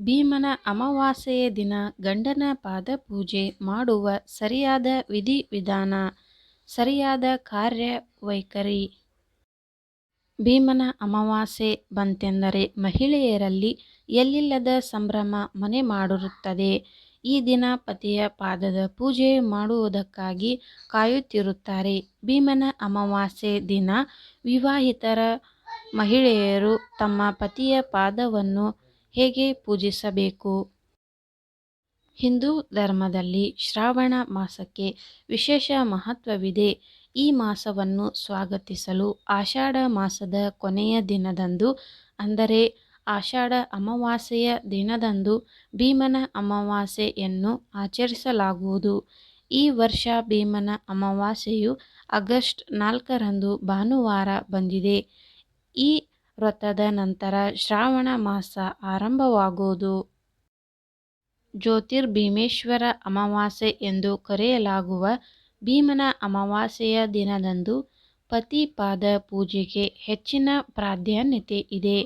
ಭೀಮನ ಅಮಾವಾಸ್ಯೆಯ ದಿನ ಗಂಡನ ಪಾದ ಪೂಜೆ ಮಾಡುವ ಸರಿಯಾದ ವಿಧಿ-ವಿಧಾನ, ಸರಿಯಾದ ಕಾರ್ಯವೈಖರಿ. ಭೀಮನ ಅಮಾವಾಸ್ಯೆ ಬಂತೆಂದರೆ ಮಹಿಳೆಯರಲ್ಲಿ ಎಲ್ಲಿಲ್ಲದ ಸಂಭ್ರಮ ಮನೆ ಮಾಡಿರುತ್ತದೆ. ಈ ದಿನ ಪತಿಯ ಪಾದದ ಪೂಜೆ ಮಾಡುವುದಕ್ಕಾಗಿ ಕಾಯುತ್ತಿರುತ್ತಾರೆ. ಭೀಮನ ಅಮಾವಾಸ್ಯೆ ದಿನ ವಿವಾಹಿತರ ಮಹಿಳೆಯರು ತಮ್ಮ ಪತಿಯ ಪಾದವನ್ನು ಹೇಗೆ ಪೂಜಿಸಬೇಕು? ಹಿಂದೂ ಧರ್ಮದಲ್ಲಿ ಶ್ರಾವಣ ಮಾಸಕ್ಕೆ ವಿಶೇಷ ಮಹತ್ವವಿದೆ. ಈ ಮಾಸವನ್ನು ಸ್ವಾಗತಿಸಲು ಆಷಾಢ ಮಾಸದ ಕೊನೆಯ ದಿನದಂದು, ಅಂದರೆ ಆಷಾಢ ಅಮಾವಾಸ್ಯೆಯ ದಿನದಂದು ಭೀಮನ ಅಮಾವಾಸ್ಯೆಯನ್ನು ಆಚರಿಸಲಾಗುವುದು. ಈ ವರ್ಷ ಭೀಮನ ಅಮಾವಾಸ್ಯೆಯು ಆಗಸ್ಟ್ ನಾಲ್ಕರಂದು ಭಾನುವಾರ ಬಂದಿದೆ. ಈ ವ್ರತದ ನಂತರ ಶ್ರಾವಣ ಮಾಸ ಆರಂಭವಾಗುವುದು ಜ್ಯೋತಿರ್ಭೀಮೇಶ್ವರ ಅಮಾವಾಸ್ಯೆ ಎಂದು ಕರೆಯಲಾಗುವ ಭೀಮನ ಅಮಾವಾಸ್ಯೆಯ ದಿನದಂದು ಪತಿ ಪಾದ ಪೂಜೆಗೆ ಹೆಚ್ಚಿನ ಪ್ರಾಧಾನ್ಯತೆ ಇದೆ.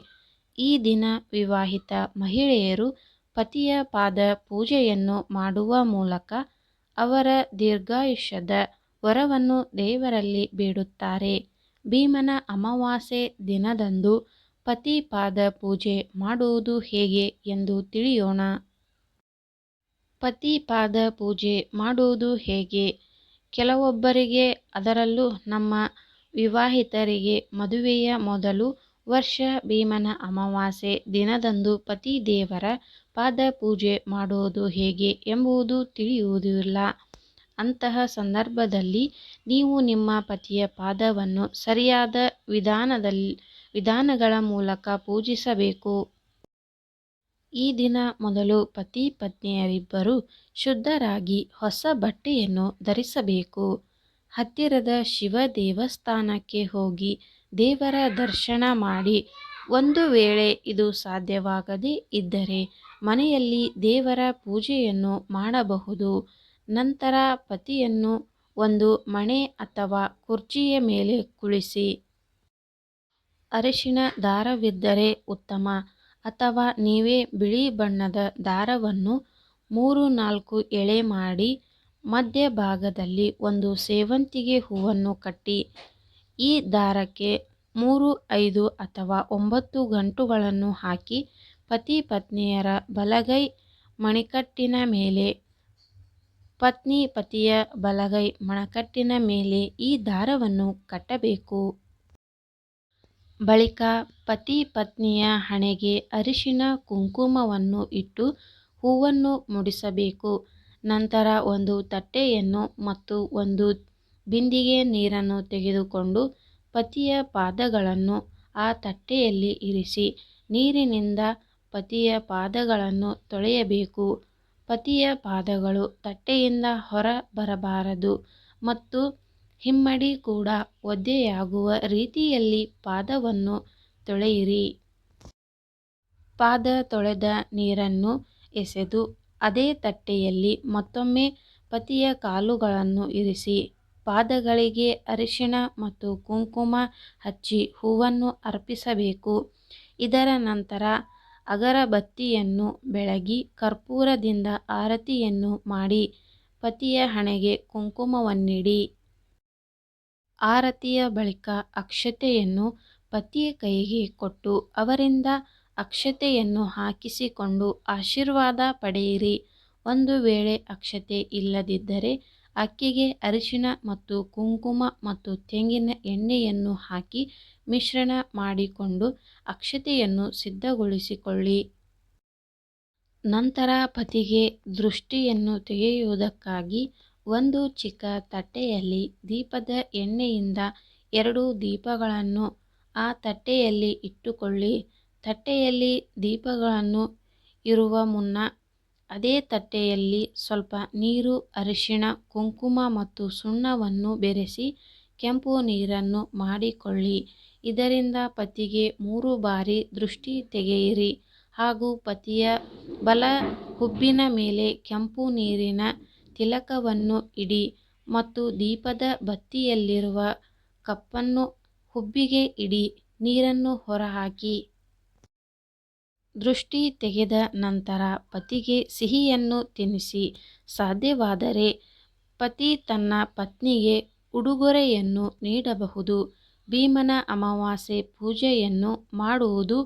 ಈ ದಿನ ವಿವಾಹಿತ ಮಹಿಳೆಯರು ಪತಿಯ ಪಾದ ಪೂಜೆಯನ್ನು ಮಾಡುವ ಮೂಲಕ ಅವರ ದೀರ್ಘಾಯುಷ್ಯದ ವರವನ್ನು ದೇವರಲ್ಲಿ ಬೇಡುತ್ತಾರೆ. ಭೀಮನ ಅಮಾವಾಸ್ಯೆ ದಿನದಂದು ಪತಿ ಪಾದ ಪೂಜೆ ಮಾಡುವುದು ಹೇಗೆ ಎಂದು ತಿಳಿಯೋಣ. ಪತಿ ಪಾದ ಪೂಜೆ ಮಾಡುವುದು ಹೇಗೆ? ಕೆಲವೊಬ್ಬರಿಗೆ ಅದರಲ್ಲೂ ನಮ್ಮ ವಿವಾಹಿತರಿಗೆ ಮದುವೆಯ ಮೊದಲು ವರ್ಷ ಭೀಮನ ಅಮಾವಾಸ್ಯೆ ದಿನದಂದು ಪತಿ ದೇವರ ಪಾದ ಪೂಜೆ ಮಾಡುವುದು ಹೇಗೆ ಎಂಬುದು ತಿಳಿಯುವುದಿಲ್ಲ. ಅಂತಹ ಸಂದರ್ಭದಲ್ಲಿ ನೀವು ನಿಮ್ಮ ಪತಿಯ ಪಾದವನ್ನು ಸರಿಯಾದ ವಿಧಾನಗಳ ಮೂಲಕ ಪೂಜಿಸಬೇಕು. ಈ ದಿನ ಮೊದಲು ಪತಿ ಪತ್ನಿಯರಿಬ್ಬರು ಶುದ್ಧರಾಗಿ ಹೊಸ ಬಟ್ಟೆಯನ್ನು ಧರಿಸಬೇಕು. ಹತ್ತಿರದ ಶಿವ ದೇವಸ್ಥಾನಕ್ಕೆ ಹೋಗಿ ದೇವರ ದರ್ಶನ ಮಾಡಿ, ಒಂದು ವೇಳೆ ಇದು ಸಾಧ್ಯವಾಗದೇ ಇದ್ದರೆ ಮನೆಯಲ್ಲಿ ದೇವರ ಪೂಜೆಯನ್ನು ಮಾಡಬಹುದು. ನಂತರ ಪತಿಯನ್ನು ಒಂದು ಮಣೆ ಅಥವಾ ಕುರ್ಚಿಯ ಮೇಲೆ ಕುಳಿಸಿ ಅರಿಶಿನ ದಾರವಿದ್ದರೆ ಉತ್ತಮ. ಅಥವಾ ನೀವೇ ಬಿಳಿ ಬಣ್ಣದ ದಾರವನ್ನು ಮೂರು-ನಾಲ್ಕು ಎಳೆ ಮಾಡಿ ಮಧ್ಯಭಾಗದಲ್ಲಿ ಒಂದು ಸೇವಂತಿಗೆ ಹೂವನ್ನು ಕಟ್ಟಿ, ಈ ದಾರಕ್ಕೆ ಮೂರು, ಐದು ಅಥವಾ ಒಂಬತ್ತು ಗಂಟುಗಳನ್ನು ಹಾಕಿ ಪತಿ ಪತ್ನಿಯರ ಬಲಗೈ ಮಣಿಕಟ್ಟಿನ ಮೇಲೆ, ಪತ್ನಿ ಪತಿಯ ಬಲಗೈ ಮಣಕಟ್ಟಿನ ಮೇಲೆ ಈ ದಾರವನ್ನು ಕಟ್ಟಬೇಕು. ಬಳಿಕ ಪತಿ ಪತ್ನಿಯ ಹಣೆಗೆ ಅರಿಶಿನ ಕುಂಕುಮವನ್ನು ಇಟ್ಟು ಹೂವನ್ನು ಮುಡಿಸಬೇಕು. ನಂತರ ಒಂದು ತಟ್ಟೆಯನ್ನು ಮತ್ತು ಒಂದು ಬಿಂದಿಗೆ ನೀರನ್ನು ತೆಗೆದುಕೊಂಡು ಪತಿಯ ಪಾದಗಳನ್ನು ಆ ತಟ್ಟೆಯಲ್ಲಿ ಇರಿಸಿ ನೀರಿನಿಂದ ಪತಿಯ ಪಾದಗಳನ್ನು ತೊಳೆಯಬೇಕು. ಪತಿಯ ಪಾದಗಳು ತಟ್ಟೆಯಿಂದ ಹೊರ ಬರಬಾರದು ಮತ್ತು ಹಿಮ್ಮಡಿ ಕೂಡ ಒದ್ದೆಯಾಗುವ ರೀತಿಯಲ್ಲಿ ಪಾದವನ್ನು ತೊಳೆಯಿರಿ. ಪಾದ ತೊಳೆದ ನೀರನ್ನು ಎಸೆದು ಅದೇ ತಟ್ಟೆಯಲ್ಲಿ ಮತ್ತೊಮ್ಮೆ ಪತಿಯ ಕಾಲುಗಳನ್ನು ಇರಿಸಿ ಪಾದಗಳಿಗೆ ಅರಿಶಿಣ ಮತ್ತು ಕುಂಕುಮ ಹಚ್ಚಿ ಹೂವನ್ನು ಅರ್ಪಿಸಬೇಕು. ಇದರ ನಂತರ ಅಗರಬತ್ತಿಯನ್ನು ಬೆಳಗಿ ಕರ್ಪೂರದಿಂದ ಆರತಿಯನ್ನು ಮಾಡಿ ಪತಿಯ ಹಣೆಗೆ ಕುಂಕುಮವನ್ನಿಡಿ. ಆರತಿಯ ಬಳಿಕ ಅಕ್ಷತೆಯನ್ನು ಪತಿಯ ಕೈಗೆ ಕೊಟ್ಟು ಅವರಿಂದ ಅಕ್ಷತೆಯನ್ನು ಹಾಕಿಸಿಕೊಂಡು ಆಶೀರ್ವಾದ ಪಡೆಯಿರಿ. ಒಂದು ವೇಳೆ ಅಕ್ಷತೆ ಇಲ್ಲದಿದ್ದರೆ ಅಕ್ಕಿಗೆ ಅರಿಶಿನ ಮತ್ತು ಕುಂಕುಮ ಮತ್ತು ತೆಂಗಿನ ಎಣ್ಣೆಯನ್ನು ಹಾಕಿ ಮಿಶ್ರಣ ಮಾಡಿಕೊಂಡು ಅಕ್ಷತೆಯನ್ನು ಸಿದ್ಧಗೊಳಿಸಿಕೊಳ್ಳಿ. ನಂತರ ಪತಿಗೆ ದೃಷ್ಟಿಯನ್ನು ತೆಗೆಯುವುದಕ್ಕಾಗಿ ಒಂದು ಚಿಕ್ಕ ತಟ್ಟೆಯಲ್ಲಿ ದೀಪದ ಎಣ್ಣೆಯಿಂದ ಎರಡು ದೀಪಗಳನ್ನು ಆ ತಟ್ಟೆಯಲ್ಲಿ ಇಟ್ಟುಕೊಳ್ಳಿ. ತಟ್ಟೆಯಲ್ಲಿ ದೀಪಗಳನ್ನು ಇರುವ ಮುನ್ನ ಅದೇ ತಟ್ಟೆಯಲ್ಲಿ ಸ್ವಲ್ಪ ನೀರು, ಅರಿಶಿಣ ಕುಂಕುಮ ಮತ್ತು ಸುಣ್ಣವನ್ನು ಬೆರೆಸಿ ಕೆಂಪು ನೀರನ್ನು ಮಾಡಿಕೊಳ್ಳಿ. ಇದರಿಂದ ಪತಿಗೆ ಮೂರು ಬಾರಿ ದೃಷ್ಟಿ ತೆಗೆಯಿರಿ ಹಾಗೂ ಪತಿಯ ಬಲ ಹುಬ್ಬಿನ ಮೇಲೆ ಕೆಂಪು ನೀರಿನ ತಿಲಕವನ್ನು ಇಡಿ ಮತ್ತು ದೀಪದ ಬತ್ತಿಯಲ್ಲಿರುವ ಕಪ್ಪನ್ನು ಹುಬ್ಬಿಗೆ ಇಡಿ. ನೀರನ್ನು ಹೊರಹಾಕಿ. ದೃಷ್ಟಿ ತೆಗೆದ ನಂತರ ಪತಿಗೆ ಸಿಹಿಯನ್ನು ತಿನ್ನಿಸಿ ಸಾಧ್ಯವಾದರೆ ಪತಿ ತನ್ನ ಪತ್ನಿಗೆ ಉಡುಗೊರೆಯನ್ನು ನೀಡಬಹುದು ಭೀಮನ ಅಮಾವಾಸ್ಯೆ ಪೂಜೆಯನ್ನು ಮಾಡುವುದು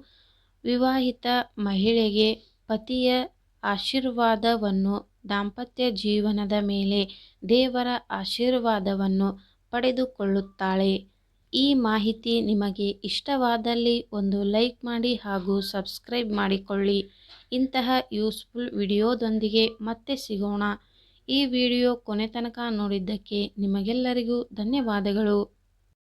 ವಿವಾಹಿತ ಮಹಿಳೆಗೆ ಪತಿಯ ಆಶೀರ್ವಾದವನ್ನು, ದಾಂಪತ್ಯ ಜೀವನದ ಮೇಲೆ ದೇವರ ಆಶೀರ್ವಾದವನ್ನು ಪಡೆದುಕೊಳ್ಳುತ್ತಾಳೆ. ಈ ಮಾಹಿತಿ ನಿಮಗೆ ಇಷ್ಟವಾದಲ್ಲಿ ಒಂದು ಲೈಕ್ ಮಾಡಿ ಹಾಗೂ ಸಬ್ಸ್ಕ್ರೈಬ್ ಮಾಡಿಕೊಳ್ಳಿ. ಇಂತಹ ಯೂಸ್ಫುಲ್ ವಿಡಿಯೋದೊಂದಿಗೆ ಮತ್ತೆ ಸಿಗೋಣ. ಈ ವಿಡಿಯೋ ಕೊನೆ ತನಕ ನೋಡಿದ್ದಕ್ಕೆ ನಿಮಗೆಲ್ಲರಿಗೂ ಧನ್ಯವಾದಗಳು.